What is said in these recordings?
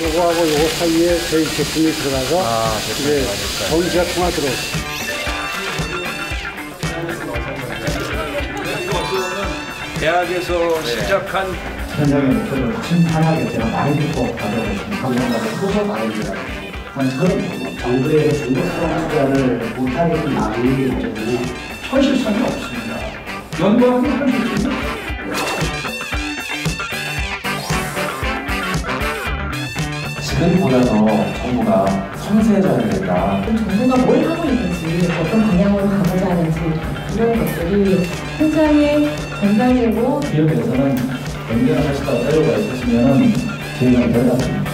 요거하고 요거 사이에 저희 제품이 들어가서 아, 제품이 이제. 전기가 통하도록 대학에서 시작한 현장의 목표를 심판하게 제가 많이 듣고 가져오고 한번가지 소속 아이디어라고 하는 그런 정부의 중독성 투자를 못하게끔 게 문제고요. 현실성이 없습니다. 연구하는 현실성이 지금보다 더 정부가 섬세해져야 되겠다. 정부가 뭘 하고 있는지 어떤 방향으로 가고자 하는지 이런 것들이 현장에 전달되고 기업에서는 언제나 하시다 자료가 있으시면 저희가 연락드립니다.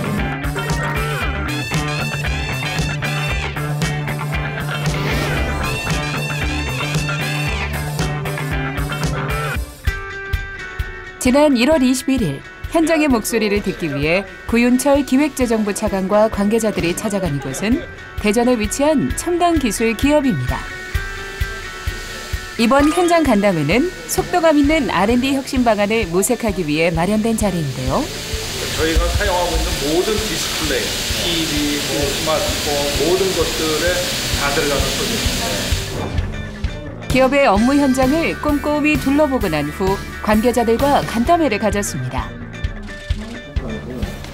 지난 1월 21일 현장의 목소리를 듣기 위해 구윤철 기획재정부 차관과 관계자들이 찾아간 이곳은 대전에 위치한 첨단 기술 기업입니다. 이번 현장 간담회는 속도감 있는 R&D 혁신 방안을 모색하기 위해 마련된 자리인데요. 저희가 사용하고 있는 모든 디스플레이, TV, 뭐 스마트폰 모든 것들에 다 들어가서 써있습니다. 기업의 업무 현장을 꼼꼼히 둘러보고 난 후 관계자들과 간담회를 가졌습니다.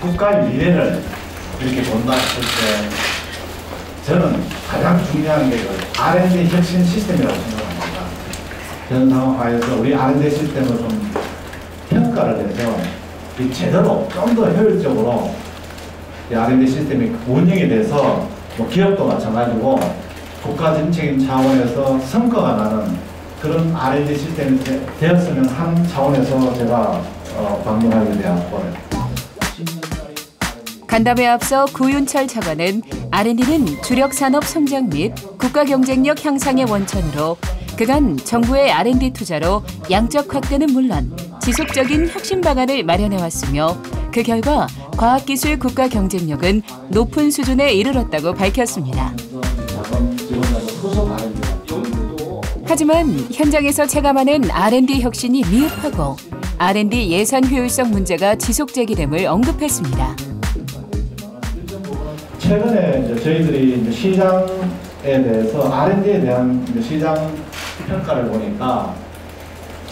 국가의 미래를 이렇게 본다 했을 때 저는 가장 중요한 게그 R&D 혁신 시스템이라고 생각합니다. 현 상황하에서 우리 R&D 시스템을 좀 평가를 해서 이 제대로 좀 더 효율적으로 이 R&D 시스템이 운영이 돼서 뭐 기업도 마찬가지고 국가 정책인 차원에서 성과가 나는 그런 R&D 시스템이 되, 되었으면 한 차원에서 제가 어, 방문하게 되었고 간담회에 앞서 구윤철 차관은 R&D는 주력 산업 성장 및 국가 경쟁력 향상의 원천으로 그간 정부의 R&D 투자로 양적 확대는 물론 지속적인 혁신 방안을 마련해 왔으며 그 결과 과학기술 국가 경쟁력은 높은 수준에 이르렀다고 밝혔습니다. 하지만 현장에서 체감하는 R&D 혁신이 미흡하고 R&D 예산 효율성 문제가 지속 제기됨을 언급했습니다. 최근에 이제 저희들이 이제 시장에 대해서 R&D에 대한 시장 평가를 보니까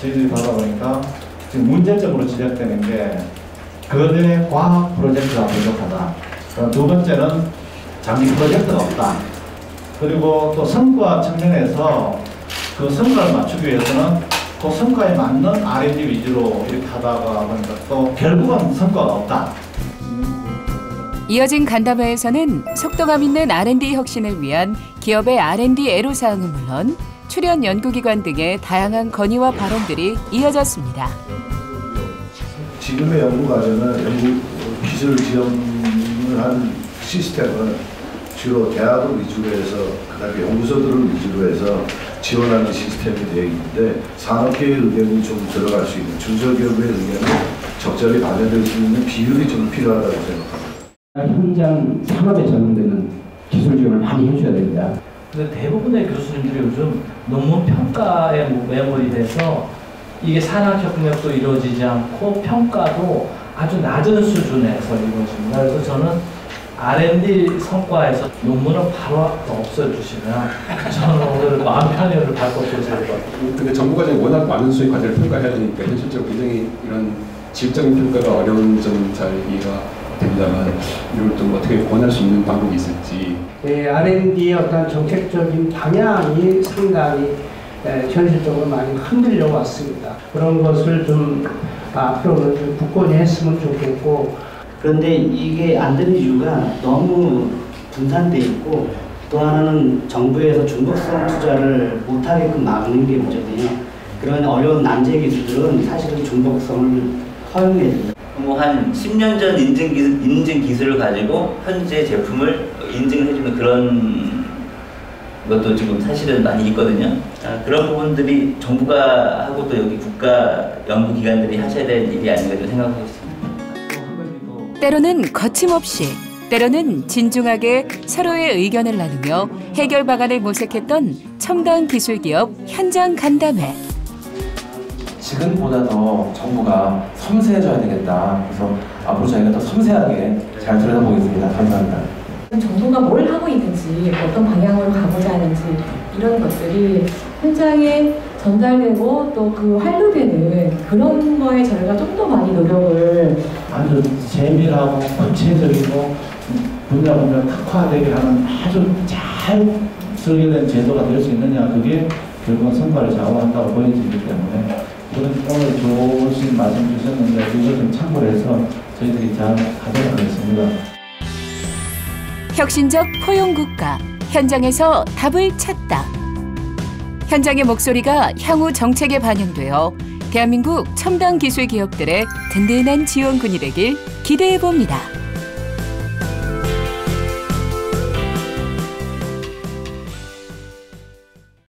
저희들이 받아보니까 지금 문제점으로 지적되는 게 거대 과학 프로젝트가 부족하다. 두 번째는 장기 프로젝트가 없다. 그리고 또 성과 측면에서 그 성과를 맞추기 위해서는 그 성과에 맞는 R&D 위주로 이렇게 하다가 보니까 또 결국은 성과가 없다. 이어진 간담회에서는 속도감 있는 R&D 혁신을 위한 기업의 R&D 애로사항은 물론 출연 연구기관 등의 다양한 건의와 발언들이 이어졌습니다. 지금의 연구 과정은 연구 기술 지원을 한 시스템은 주로 대학을 위주로 해서 그다음에 연구소들을 위주로 해서 지원하는 시스템이 되어 있는데 산업계의 의견이 좀 들어갈 수 있는 중소기업의 의견이 적절히 반영될 수 있는 비율이 좀 필요하다고 생각합니다. 현장 산업에 적용되는 기술 지원을 많이 해줘야 됩니다. 근데 대부분의 교수님들이 요즘 논문 평가에 매몰이 돼서 이게 산학 협력도 이루어지지 않고 평가도 아주 낮은 수준에서 이루어집니다. 그래서 저는 R&D 성과에서 논문을 바로 없애주시면 저는 오늘 마음 편히를 밟고 조사를 받고 근데 정부 과정이 워낙 많은 수의 과제를 평가해야 되니까 현실적으로 굉장히 이런 질적인 평가가 어려운 점잘 이해가 됩니다만 이걸 좀 어떻게 권할 수 있는 방법이 있을지 예, R&D의 어떤 정책적인 방향이 상당히 예, 현실적으로 많이 흔들려 왔습니다. 그런 것을 좀 앞으로는 좀 굳건히 했으면 좋겠고 그런데 이게 안 되는 이유가 너무 분산돼 있고 또 하나는 정부에서 중독성 투자를 못하게끔 막는 게 문제거든요. 그런 어려운 난제 기술들은 사실은 중독성을 허용해야 됩니다. 뭐 한 10년 전 인증 기술, 인증 기술을 가지고 현재 제품을 인증해주는 그런 것도 지금 사실은 많이 있거든요. 아, 그런 부분들이 정부가 하고 또 여기 국가 연구기관들이 하셔야 될 일이 아닌가 좀 생각하고 있습니다. 때로는 거침없이 때로는 진중하게 서로의 의견을 나누며 해결 방안을 모색했던 첨단 기술 기업 현장 간담회. 지금보다 더 정부가 섬세해져야 되겠다. 그래서 앞으로 저희가 더 섬세하게 잘 들여다보겠습니다. 감사합니다. 정부가 뭘 하고 있는지 어떤 방향으로 가고자 하는지 이런 것들이 현장에 전달되고 또 그 활로되는 그런 거에 저희가 좀 더 많이 노력을 아주 재미라고 구체적이고 분야 분야 특화되게 하는 아주 잘 설계된 제도가 될 수 있느냐 그게 결국은 성과를 좌우한다고 보여지기 때문에 그런 오늘 좋으신 말씀 주셨는데 이걸 좀 참고를 해서 저희들이 잘 하도록 하겠습니다. 혁신적 포용국가 현장에서 답을 찾다. 현장의 목소리가 향후 정책에 반영되어 대한민국 첨단 기술 기업들의 든든한 지원군이 되길 기대해 봅니다.